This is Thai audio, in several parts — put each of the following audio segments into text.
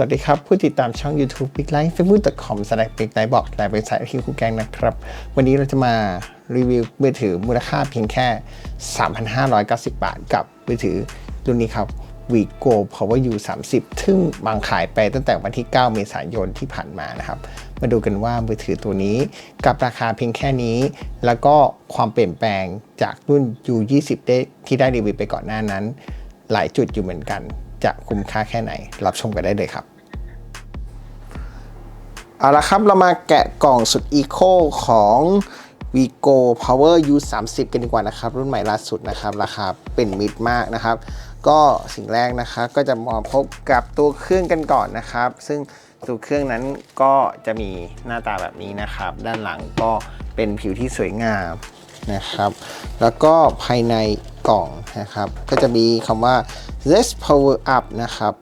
วัสดีครับ ผู้ติดตามช่อง YouTube Big Life Facebook.com s l a s h Big Life บอกและบริษัทที่คู่แกงนะครับ วันนี้เราจะมารีวิวมือถือมูลค่าเพียงแค่ 3,590 บาทกับมือถือรุ่นนี้ครับ Vigo Power U 30ซึ่งวางขายไปตั้งแต่วันที่ 9 เมษายนที่ผ่านมานะครับ มาดูกันว่ามือถือตัวนี้กับราคาเพียงแค่นี้ แล้วก็ความเปลี่ยนแปลงจากรุ่น U 20ได้ที่ได้รีวิวไปก่อนหน้านั้น หลายจุดอยู่เหมือนกันจะคุ้มค่าแค่ไหน รับชมกันได้เลยครับ เอาละครับเรามาแกะกล่องสุดอีโคของ Vigo Power U 3 0 กันดีกว่านะครับ รุ่นใหม่ล่าสุดนะครับราคาเป็นมิตรมากนะครับ ก็สิ่งแรกนะครับก็จะมาพบกับตัวเครื่องกันก่อนนะครับ ซึ่งตัวเครื่องนั้นก็จะมีหน้าตาแบบนี้นะครับ ด้านหลังก็เป็นผิวที่สวยงามนะครับ แล้วก็ภายในกล่องนะครับ ก็จะมีคำว่า Let's Power Up นะครับ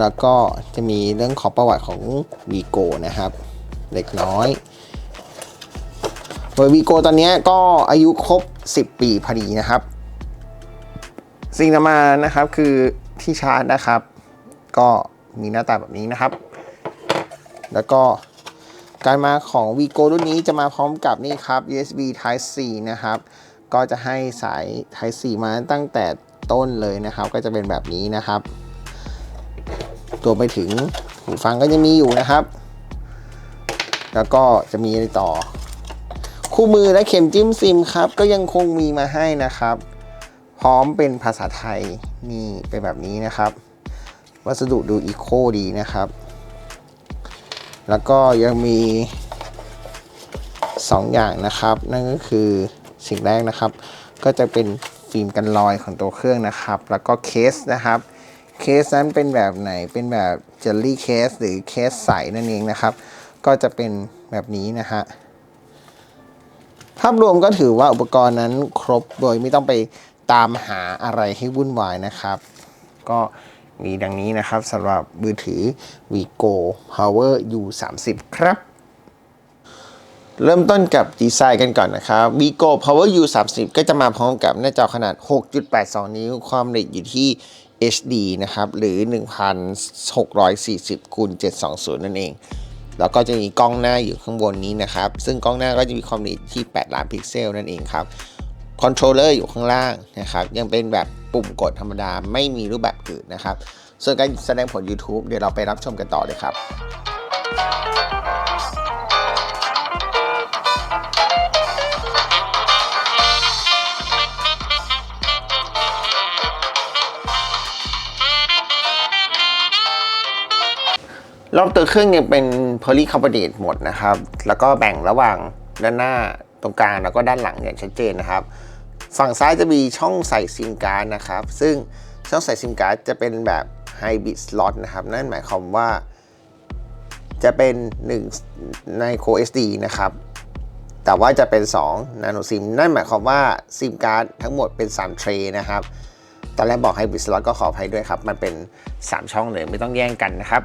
แล้วก็จะมีเรื่องของประวัติของวีโกนะครับ เล็กน้อยโดยวีโกตอนนี้ก็อายุครบ 10 ปีพอดีนะครับ สิ่งต่อมานะครับคือที่ชาร์จนะครับ ก็มีหน้าตาแบบนี้นะครับ แล้วก็การมาของ Vigo รุ่นนี้จะมาพร้อมกับนี่ครับ USB Type C นะครับ ก็จะให้สาย Type C มาตั้งแต่ต้นเลยนะครับ ก็จะเป็นแบบนี้นะครับ ตัวไปถึงหูฟังก็จะมีอยู่นะครับ แล้วก็จะมีอะไรต่อ คู่มือและเข็มจิ้มซิมครับ ก็ยังคงมีมาให้นะครับ พร้อมเป็นภาษาไทยนี่เป็นแบบนี้นะครับ วัสดุดูอีโคดีนะครับ แล้วก็ยังมี 2 อย่างนะครับ นั่นก็คือสิ่งแรกนะครับ ก็จะเป็นฟิล์มกันรอยของตัวเครื่องนะครับ แล้วก็เคสนะครับ เคสนั้นเป็นแบบไหนเป็นแบบเจลลี่เคสหรือเคสใสนั่นเองนะครับ ก็จะเป็นแบบนี้นะฮะภาพรวมก็ถือว่าอุปกรณ์นั้นครบโดยไม่ต้องไปตามหาอะไรให้วุ่นวายนะครับ ก็มีดังนี้นะครับสำหรับมือถือ Vigo Power U 3 0ครับ เริ่มต้นกับดีไซน์กันก่อนนะครับ Vigo Power U 3 0ก็จะมาพร้อมกับหน้าจอขนาด 6.82 นิ้ว ความละเอียดอยู่ที่ HD นะครับ หรือ 1640คูณ720 นั่นเอง แล้วก็จะมีกล้องหน้าอยู่ข้างบนนี้นะครับ ซึ่งกล้องหน้าก็จะมีความละเอียดที่ 8 ล้านพิกเซลนั่นเองครับคอนโทรลเลอร์อยู่ข้างล่างนะครับ ยังเป็นแบบปุ่มกดธรรมดาไม่มีรูปแบบอื่นนะครับ ส่วนการแสดงผล YouTube เดี๋ยวเราไปรับชมกันต่อเลยครับ รอบตัวเครื่องยังเป็น polycarbonate หมดนะครับ แล้วก็แบ่งระหว่างด้านหน้าตรงกลางแล้วก็ด้านหลังอย่างชัดเจนนะครับ ฝั่งซ้ายจะมีช่องใส่ซิมการ์ดนะครับ ซึ่งช่องใส่ซิมการ์ดจะเป็นแบบ hybrid slot นะครับ นั่นหมายความว่า จะเป็น1ใน co SD นะครับ แต่ว่าจะเป็น2 nano sim นั่นหมายความว่าซิมการ์ดทั้งหมดเป็น3 tray นะครับตอนแรกบอก hybrid slot ก็ขออภัยด้วยครับ มันเป็น 3 ช่องเลยไม่ต้องแย่งกันนะครับ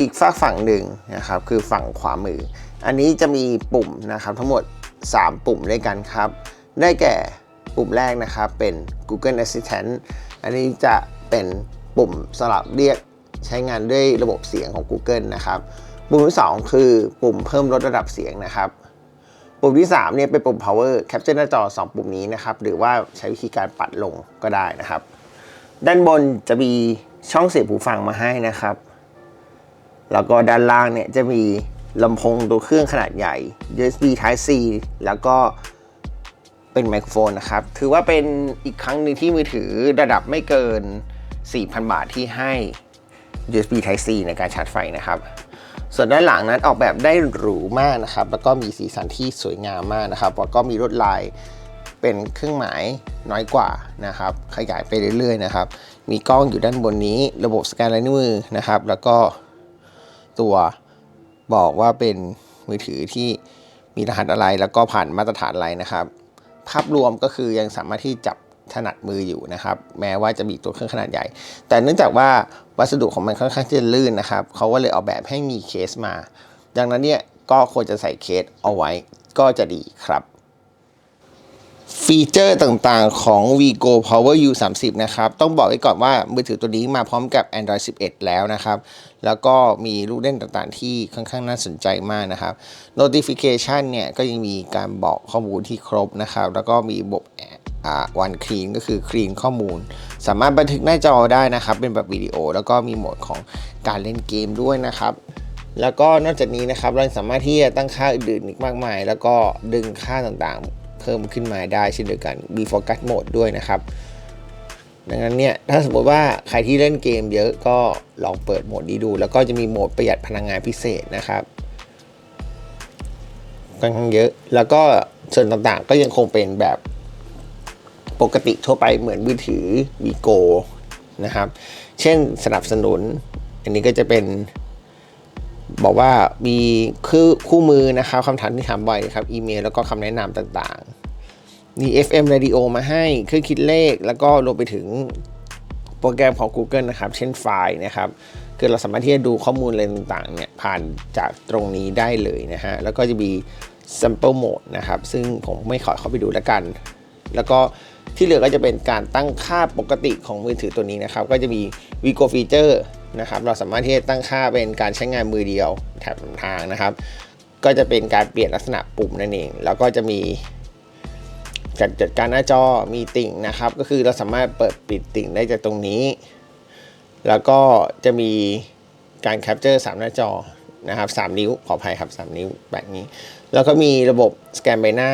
อีกฝากฝั่งหนึ่งนะครับ คือฝั่งขวามือ อันนี้จะมีปุ่มนะครับทั้งหมด 3 ปุ่มด้วยกันครับ ได้แก่ปุ่มแรกนะครับเป็น Google Assistant อันนี้จะเป็นปุ่มสำหรับเรียกใช้งานด้วยระบบเสียงของ Google นะครับ ปุ่มที่ 2 คือปุ่มเพิ่มลดระดับเสียงนะครับ ปุ่มที่3เนี่ยเป็นปุ่ม power capture หน้าจอ 2 ปุ่มนี้นะครับ หรือว่าใช้วิธีการปัดลงก็ได้นะครับ ด้านบนจะมีช่องเสียบหูฟังมาให้นะครับ แล้วก็ด้านล่างเนี่ยจะมีลำโพงตัวเครื่องขนาดใหญ่ USB Type C แล้วก็เป็นไมโครโฟนนะครับ ถือว่าเป็นอีกครั้งหนึ่งที่มือถือระดับไม่เกิน 4,000 บาทที่ให้ USB Type C ในการชาร์จไฟนะครับ ส่วนด้านหลังนั้นออกแบบได้หรูมากนะครับ แล้วก็มีสีสันที่สวยงามมากนะครับแล้วก็มีลวดลายเป็นเครื่องหมายน้อยกว่านะครับ ขยายไปเรื่อยๆนะครับ มีกล้องอยู่ด้านบนนี้ ระบบสแกนลายนิ้วมือนะครับ แล้วก็ ตัวบอกว่าเป็นมือถือที่มีรหัสอะไรแล้วก็ผ่านมาตรฐานอะไรนะครับ ภาพรวมก็คือยังสามารถที่จับถนัดมืออยู่นะครับ แม้ว่าจะมีตัวเครื่องขนาดใหญ่ แต่เนื่องจากว่าวัสดุของมันค่อนข้างที่จะลื่นนะครับเขาก็เลยออกแบบให้มีเคสมา ดังนั้นเนี่ยก็ควรจะใส่เคสเอาไว้ก็จะดีครับ ฟีเจอร์ต่างๆของ Vigo Power U 3 0นะครับ ต้องบอกไว้ก่อนว่ามือถือตัวนี้มาพร้อมกับ Android 11 แล้วนะครับ แล้วก็มีลูกเล่นต่างๆ ที่ค่อนข้างน่าสนใจมากนะครับ Notification เนี่ย ก็ยังมีการบอกข้อมูลที่ครบนะครับ แล้วก็มีระบบอ่าวันคลีนก็คือคลีนข้อมูล สามารถบันทึกหน้าจอได้นะครับ เป็นแบบวิดีโอ แล้วก็มีโหมดของการเล่นเกมด้วยนะครับแล้วก็นอกจากนี้นะครับเราสามารถที่จะตั้งค่าอื่นๆอีกมากมาย แล้วก็ดึงค่าต่างๆ เพิ่มขึ้นมาได้เช่นเดียวกันมี Focus Mode ด้วยนะครับ ดังนั้นเนี่ยถ้าสมมติว่าใครที่เล่นเกมเยอะก็ลองเปิดโหมดนี้ดู แล้วก็จะมีโหมดประหยัดพลังงานพิเศษนะครับค่อนข้างเยอะ แล้วก็ส่วนต่างๆก็ยังคงเป็นแบบปกติทั่วไปเหมือนมือถือ Vigo นะครับ เช่นสนับสนุน อันนี้ก็จะเป็น บอกว่ามีคือคู่มือนะครับคำถามที่ถามบ่อยนะครับอีเมลแล้วก็คำแนะนำต่างๆมี FM Radio มาให้เครื่องคิดเลข แล้วก็รวมไปถึงโปรแกรมของ Google นะครับ เช่นไฟล์นะครับคือเราสามารถที่จะดูข้อมูลอะไรต่างๆเนี่ยผ่านจากตรงนี้ได้เลยนะฮะ แล้วก็จะมี sample mode นะครับ ซึ่งผมไม่ขอเข้าไปดูแล้วกัน แล้วก็ที่เหลือก็จะเป็นการตั้งค่าปกติของมือถือตัวนี้นะครับ ก็จะมี Vigo Feature นะครับเราสามารถที่จะตั้งค่าเป็นการใช้งานมือเดียวแถบทางนะครับ ก็จะเป็นการเปลี่ยนลักษณะปุ่มนั่นเอง แล้วก็จะมีจัดจัดการหน้าจอมีติ่งนะครับ ก็คือเราสามารถเปิดปิดติ่งได้จากตรงนี้ แล้วก็จะมีการแคปเจอร์3หน้าจอนะครับ3นิ้วขออภัยครับ3นิ้วแบบนี้ แล้วก็มีระบบสแกนใบหน้า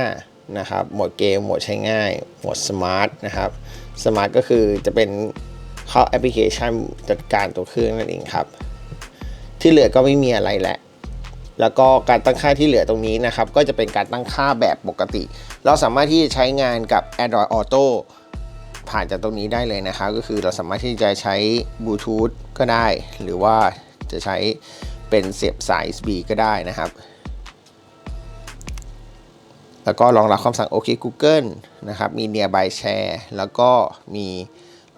นะครับโหมดเกมโหมดใช้ง่ายโหมดสมาร์ทนะครับสมาร์ทก็คือจะเป็น เข้าแอปพลิเคชันจัดการตัวเครื่องนั่นเองครับ ที่เหลือก็ไม่มีอะไรแหละแล้วก็การตั้งค่าที่เหลือตรงนี้นะครับ ก็จะเป็นการตั้งค่าแบบปกติ เราสามารถที่จะใช้งานกับ Android Auto ผ่านจากตรงนี้ได้เลยนะครับ ก็คือเราสามารถที่จะใช้บลูทูธก็ได้ หรือว่าจะใช้เป็นเสียบสาย USB ก็ได้นะครับ แล้วก็รองรับคำสั่ง OK Google นะครับ มี Nearby Share แล้วก็มี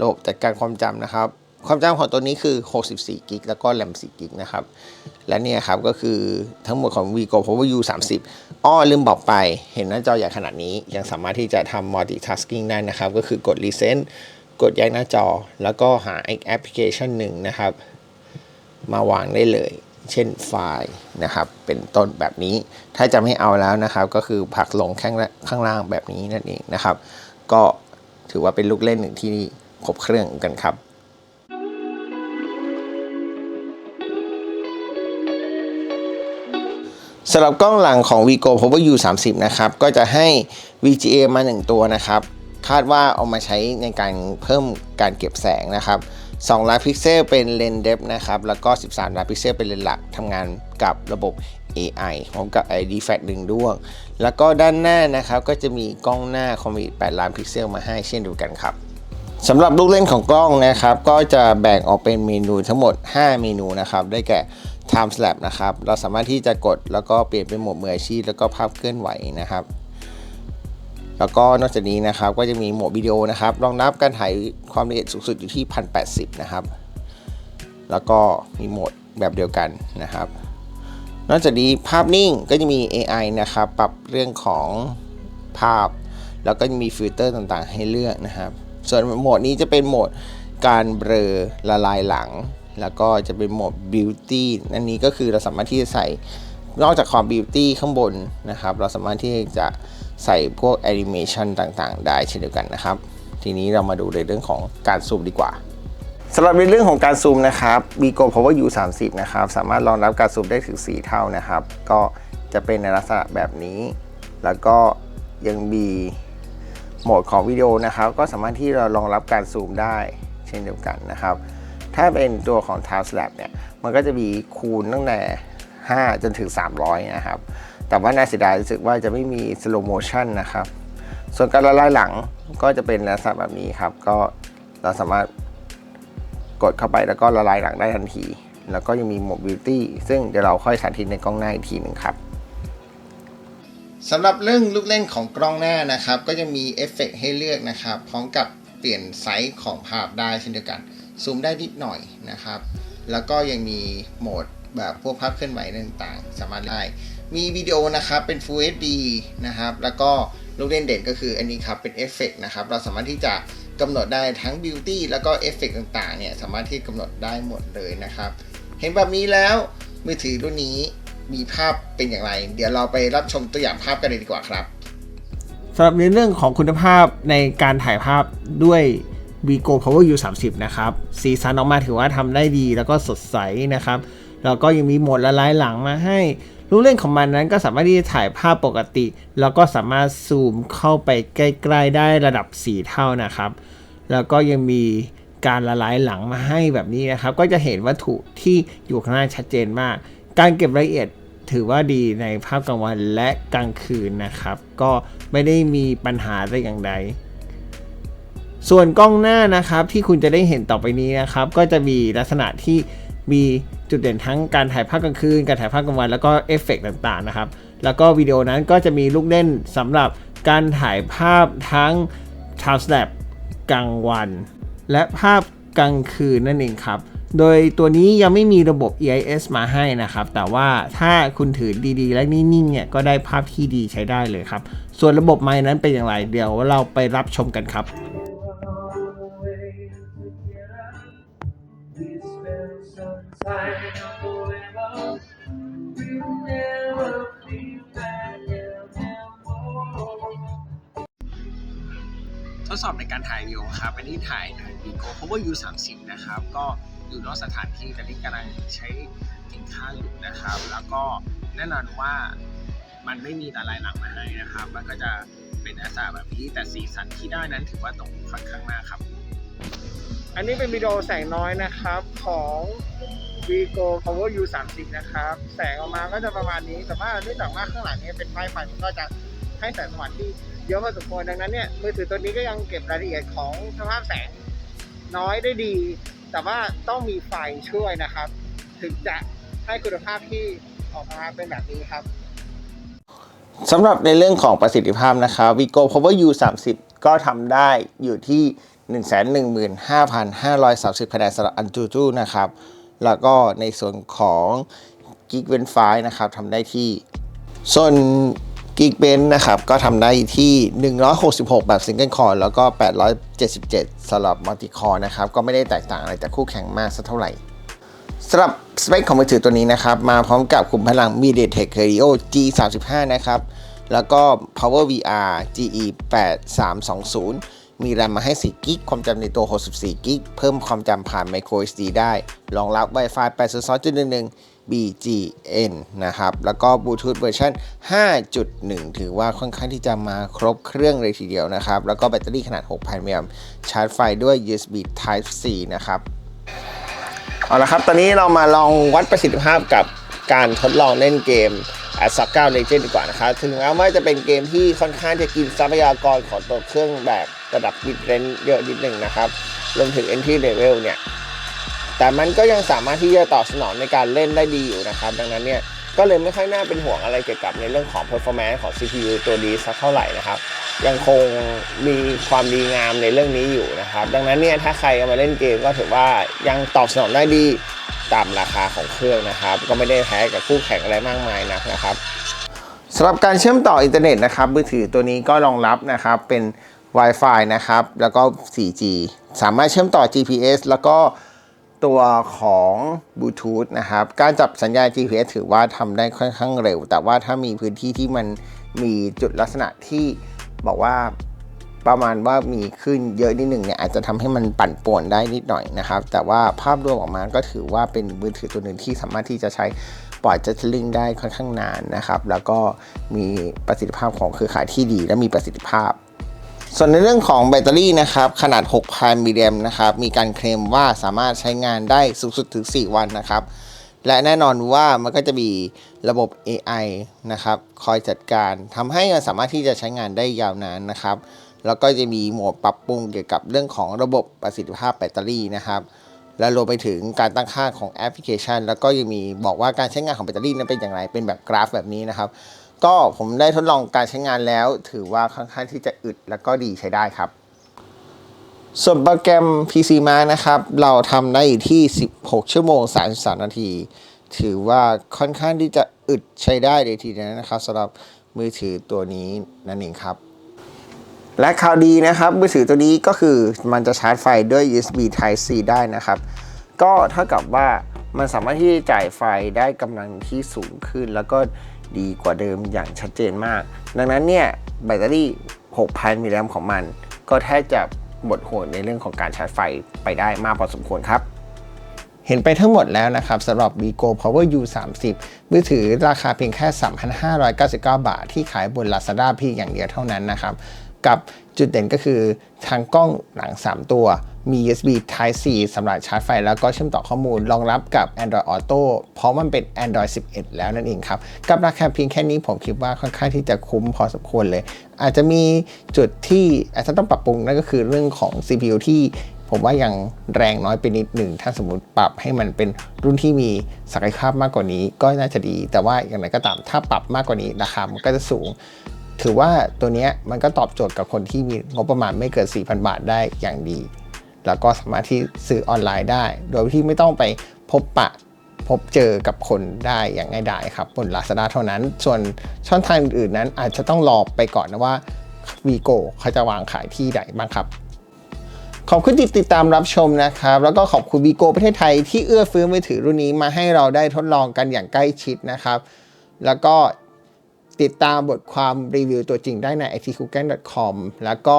ระบบจัดการความจำนะครับ ความจำของตัวนี้คือ 64กิกแล้วก็แรม4กิกนะครับ และเนี่ยครับก็คือทั้งหมดของ Vigo Power U 30อ้อลืมบอกไป เห็นหน้าจอใหญ่ขนาดนี้ ยังสามารถที่จะทำ multitasking ได้นะครับ ก็คือกด Recent กดแยกหน้าจอ แล้วก็หาอีกแอปพลิเคชันหนึ่งนะครับ มาวางได้เลย เช่นไฟล์นะครับ เป็นต้นแบบนี้ ถ้าจะไม่เอาแล้วนะครับ ก็คือผลักลงข้างข้างล่างแบบนี้นั่นเองนะครับ ก็ถือว่าเป็นลูกเล่นหนึ่งที่ ครบเครื่องกันครับสำหรับกล้องหลังของ Vigo Power U 30นะครับ ก็จะให้ VGA มา 1 ตัวนะครับ คาดว่าเอามาใช้ในการเพิ่มการเก็บแสงนะครับ2ล้านพิกเซลเป็นเลนส์เดฟนะครับ แล้วก็ 13ล้านพิกเซลเป็นเลนส์หลักทำงานกับระบบ AI พร้อมกับ ID f a c t 1ดวง แล้วก็ด้านหน้านะครับ ก็จะมีกล้องหน้าคอมมิ8ล้านพิกเซลมาให้เช่นเดียวกันครับ สำหรับลูกเล่นของกล้องนะครับ ก็จะแบ่งออกเป็นเมนูทั้งหมด 5 เมนูนะครับ ได้แก่ Time Slap นะครับ เราสามารถที่จะกดแล้วก็เปลี่ยนเป็นโหมดมืออาชีพแล้วก็ภาพเคลื่อนไหวนะครับ แล้วก็นอกจากนี้นะครับ ก็จะมีโหมดวิดีโอนะครับ รองรับการถ่ายความละเอียดสูงสุดอยู่ที่ 1080 นะครับ แล้วก็มีโหมดแบบเดียวกันนะครับ นอกจากนี้ภาพนิ่งก็จะมี AI นะครับ ปรับเรื่องของภาพ แล้วก็มีฟิลเตอร์ต่างๆ ให้เลือกนะครับ ส่วนโหมดนี้จะเป็นโหมดการเบลอละลายหลัง แล้วก็จะเป็นโหมด Beauty อันนี้ก็คือเราสามารถที่จะใส่นอกจากความ Beauty ข้างบนนะครับ เราสามารถที่จะใส่พวกแอนิเมชันต่างๆ ได้เช่นเดียวกันนะครับ ทีนี้เรามาดูในเรื่องของการซูมดีกว่าสำหรับในเรื่องของการซูมนะครับ Vigo Power U 30นะครับ สามารถรองรับการซูมได้ถึง 4 เท่านะครับ ก็จะเป็นในลักษณะแบบนี้ แล้วก็ยังมี โหมดของวิดีโอนะครับ ก็สามารถที่เรารองรับการซูมได้เช่นเดียวกันนะครับ ถ้าเป็นตัวของ Time Slap เนี่ย มันก็จะมีคูณตั้งแต่ 5 จนถึง 300 นะครับ แต่ว่าน่าเสียดายรู้สึกว่าจะไม่มี slow motion นะครับ ส่วนการละลายหลังก็จะเป็นลักษณะแบบนี้ครับ ก็เราสามารถกดเข้าไปแล้วก็ละลายหลังได้ทันที แล้วก็ยังมีโหมด Beauty ซึ่งเดี๋ยวเราค่อยสาธิตในกล้องหน้าอีกทีหนึ่งครับ สำหรับเรื่องลูกเล่นของกล้องหน้านะครับ ก็จะมีเอฟเฟกให้เลือกนะครับ พร้อมกับเปลี่ยนไซส์ของภาพได้เช่นเดียวกันซูมได้นิดหน่อยนะครับ แล้วก็ยังมีโหมดแบบพวกภาพเคลื่อนไหวต่างๆ สามารถได้มีวิดีโอนะครับเป็น Full HD นะครับ แล้วก็ลูกเล่นเด่นก็คืออันนี้ครับเป็นเอฟเฟกนะครับ เราสามารถที่จะกำหนดได้ทั้งบิวตี้แล้วก็เอฟเฟกต่างๆเนี่ยสามารถที่กำหนดได้หมดเลยนะครับ เห็นแบบนี้แล้วมือถือรุ่นนี้ มีภาพเป็นอย่างไร เดี๋ยวเราไปรับชมตัวอย่างภาพกันเลยดีกว่าครับสำหรับในเรื่องของคุณภาพในการถ่ายภาพด้วย Vigo Power U 30นะครับ สีสันออกมาถือว่าทำได้ดีแล้วก็สดใสนะครับ แล้วก็ยังมีโหมดละลายหลังมาให้ลูกเล่นของมันนั้นก็สามารถที่จะถ่ายภาพปกติ แล้วก็สามารถซูมเข้าไปใกล้ๆได้ระดับ 4 เท่านะครับ แล้วก็ยังมีการละลายหลังมาให้แบบนี้นะครับ ก็จะเห็นวัตถุที่อยู่ข้างหน้าชัดเจนมาก การเก็บรายละเอียด ถือว่าดีในภาพกลางวันและกลางคืนนะครับ ก็ไม่ได้มีปัญหาแต่อย่างใด ส่วนกล้องหน้านะครับที่คุณจะได้เห็นต่อไปนี้นะครับ ก็จะมีลักษณะที่มีจุดเด่นทั้งการถ่ายภาพกลางคืน การถ่ายภาพกลางวัน แล้วก็เอฟเฟกต์ต่างๆนะครับ แล้วก็วิดีโอนั้นก็จะมีลูกเล่นสำหรับการถ่ายภาพทั้ง time lapse กลางวัน และภาพกลางคืนนั่นเองครับ โดยตัวนี้ยังไม่มีระบบ EIS มาให้นะครับ แต่ว่าถ้าคุณถือดีๆ และนิ่งๆเนี่ยก็ได้ภาพที่ดีใช้ได้เลยครับ ส่วนระบบไม้นั้นเป็นอย่างไรเดี๋ยวเราไปรับชมกันครับทดสอบในการถ่ายวิดีโอครับอันนี้ถ่ายโดย Vigo Power U 30 นะครับ ก็ อยู่นอกสถานที่ตอนนี้กำลังใช้กินข้าวอยู่นะครับ แล้วก็แน่นอนว่ามันไม่มีละลายหลังมาให้นะครับ มันก็จะเป็นลักษณะแบบนี้แต่สีสันที่ได้นั้นถือว่าตรงค่อนข้างมากครับ อันนี้เป็นวิดีโอแสงน้อยนะครับของ Vigo Power U 30นะครับ แสงออกมาก็จะประมาณนี้ แต่ว่าเนื่องจากว่าข้างหลังนี้เป็นไฟไฟมันก็จะให้แสงสว่างที่เยอะพอสมควรดังนั้นเนี่ยมือถือตัวนี้ก็ยังเก็บรายละเอียดของสภาพแสงน้อยได้ดี แต่ว่าต้องมีไฟช่วยนะครับ ถึงจะให้คุณภาพที่ออกมาเป็นแบบนี้ครับสำหรับในเรื่องของประสิทธิภาพนะครับ Vigo Power U 30ก็ทำได้อยู่ที่ 115,530คะแนนสำหรับ Antutu นะครับ แล้วก็ในส่วนของ Geekbench 5นะครับทำได้ที่ ส่วน Geekbench นะครับ ก็ทำได้ที่ 166 แบบ Single Core แล้วก็ 877สำหรับ Multi Core นะครับ ก็ไม่ได้แตกต่างอะไรจากคู่แข่งมากสักเท่าไหร่สำหรับสเปคของมือถือตัวนี้นะครับ มาพร้อมกับคุมพลัง MediaTek Helio G35 นะครับ แล้วก็ Power VR GE 8320 มีแรมมาให้ 4 กิก ความจำในตัว 64 กิก เพิ่มความจำผ่าน Micro SD ได้ รองรับ Wi-Fi 802.11 BGN นะครับ แล้วก็ Bluetooth เวอร์ชัน5.1 ถือว่าค่อนข้างที่จะมาครบเครื่องเลยทีเดียวนะครับ แล้วก็แบตเตอรี่ขนาด 6,000มิลลิแอมป์ชาร์จไฟด้วย USB Type C นะครับเอาละครับ ตอนนี้เรามาลองวัดประสิทธิภาพกับการทดลองเล่นเกม a s a 9 Legend ดีกว่านะครับ ถึงแม้ว่าจะเป็นเกมที่ค่อนข้างจะกินทรัพยากรของตัวเครื่องแบบระดับบิตเรนเยอะนิดหนึ่งนะครับ รวมถึง entry level เนี่ย แต่มันก็ยังสามารถที่จะตอบสนองในการเล่นได้ดีอยู่นะครับ ดังนั้นเนี่ยก็เลยไม่ค่อยน่าเป็นห่วงอะไรเกี่ยวกับในเรื่องของ performance ของ CPU ตัวนี้สักเท่าไหร่นะครับ ยังคงมีความดีงามในเรื่องนี้อยู่นะครับ ดังนั้นเนี่ยถ้าใครเอามาเล่นเกมก็ถือว่ายังตอบสนองได้ดีตามราคาของเครื่องนะครับ ก็ไม่ได้แพ้กับคู่แข่งอะไรมากมายนักนะครับสำหรับการเชื่อมต่ออินเทอร์เน็ตนะครับมือถือตัวนี้ก็รองรับนะครับเป็น Wi-Fi นะครับ แล้วก็ 4G สามารถเชื่อมต่อ GPS แล้วก็ ตัวของบลูทูธนะครับ การจับสัญญาณ GPS ถือว่าทำได้ค่อนข้างเร็ว แต่ว่าถ้ามีพื้นที่ที่มันมีจุดลักษณะที่บอกว่าประมาณว่ามีขึ้นเยอะนิดหนึ่งเนี่ยอาจจะทำให้มันปั่นป่วนได้นิดหน่อยนะครับ แต่ว่าภาพรวมออกมาก็ถือว่าเป็นมือถือตัวหนึ่งที่สามารถที่จะใช้ปล่อยจัตลิงได้ค่อนข้างนานนะครับ แล้วก็มีประสิทธิภาพของเครือข่ายที่ดี และมีประสิทธิภาพ ส่วนในเรื่องของแบตเตอรี่นะครับขนาด 6,000 มิลลิแอมป์นะครับมีการเคลมว่าสามารถใช้งานได้สูงสุดถึง 4 วันนะครับ และแน่นอนว่ามันก็จะมีระบบ AI นะครับคอยจัดการทำให้มันสามารถที่จะใช้งานได้ยาวนานนะครับ แล้วก็จะมีโหมดปรับปรุงเกี่ยวกับเรื่องของระบบประสิทธิภาพแบตเตอรี่นะครับและรวมไปถึงการตั้งค่าของแอปพลิเคชัน แล้วก็ยังมีบอกว่าการใช้งานของแบตเตอรี่นั้นเป็นอย่างไร เป็นแบบกราฟแบบนี้นะครับ ก็ผมได้ทดลองการใช้งานแล้ว ถือว่าค่อนข้างที่จะอึดแล้วก็ดีใช้ได้ครับ ส่วนโปรแกรม PC m a นะครับ เราทำได้ที่ 16 ชั่วโมง 33 นาที ถือว่าค่อนข้างที่จะอึดใช้ได้เลยทีเดียวนะครับสำหรับมือถือตัวนี้นั่นเองครับ และข่าวดีนะครับ มือถือตัวนี้ก็คือมันจะชาร์จไฟด้วย USB Type C ได้นะครับ ก็เท่ากับว่ามันสามารถที่จะจ่ายไฟได้กำลังที่สูงขึ้นแล้วก็ ดีกว่าเดิมอย่างชัดเจนมาก ดังนั้นเนี่ยแบตเตอรี่ 6,000 มิลลิแอมของมัน ก็แทบจะหมดห่วงในเรื่องของการชาร์จไฟไปได้มากพอสมควรครับ เห็นไปทั้งหมดแล้วนะครับสำหรับ Vigo Power U 30มือถือราคาเพียงแค่ 3,599 บาท ที่ขายบน Lazada เพียงอย่างเดียวเท่านั้นนะครับ กับจุดเด่นก็คือทางกล้องหลัง 3 ตัว มี USB Type C สำหรับชาร์จไฟ แล้วก็เชื่อมต่อข้อมูลรองรับกับ Android Auto เพราะมันเป็น Android 11 แล้วนั่นเองครับ กับราคาเพียงแค่นี้ผมคิดว่าค่อนข้างที่จะคุ้มพอสมควรเลย อาจจะมีจุดที่อาจจะต้องปรับปรุงนั่นก็คือเรื่องของ CPU ที่ผมว่ายังแรงน้อยไปนิดหนึ่ง ถ้าสมมติปรับให้มันเป็นรุ่นที่มีศักยภาพมากกว่านี้ก็น่าจะดี แต่ว่าอย่างไรก็ตามถ้าปรับมากกว่านี้ราคามันก็จะสูง ถือว่าตัวนี้มันก็ตอบโจทย์กับคนที่มีงบประมาณไม่เกิน 4,000 บาทได้อย่างดี แล้วก็สามารถที่ซื้อออนไลน์ได้ โดยที่ไม่ต้องไปพบปะพบเจอกับคนได้อย่างง่ายดายครับบน Lazada เท่านั้น ส่วนช่องทางอื่นๆนั้นอาจจะต้องรอไปก่อนนะว่า Vigo เขาจะวางขายที่ไหนบ้างครับ ขอบคุณที่ติดตามรับชมนะครับ แล้วก็ขอบคุณวีโกประเทศไทยที่เอื้อเฟื้อมือถือรุ่นนี้มาให้เราได้ทดลองกันอย่างใกล้ชิดนะครับ แล้วก็ติดตามบทความรีวิวตัวจริงได้ใน itcooking.com แล้วก็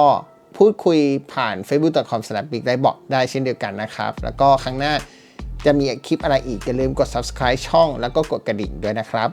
พูดคุยผ่าน facebook.com s l a s h big ได้บอกได้เช่นเดียวกันนะครับ แล้วก็ครั้งหน้าจะมีคลิปอะไรอีกอย่าลืมกด subscribe ช่อง แล้วก็กดกระดิ่งด้วยนะครับ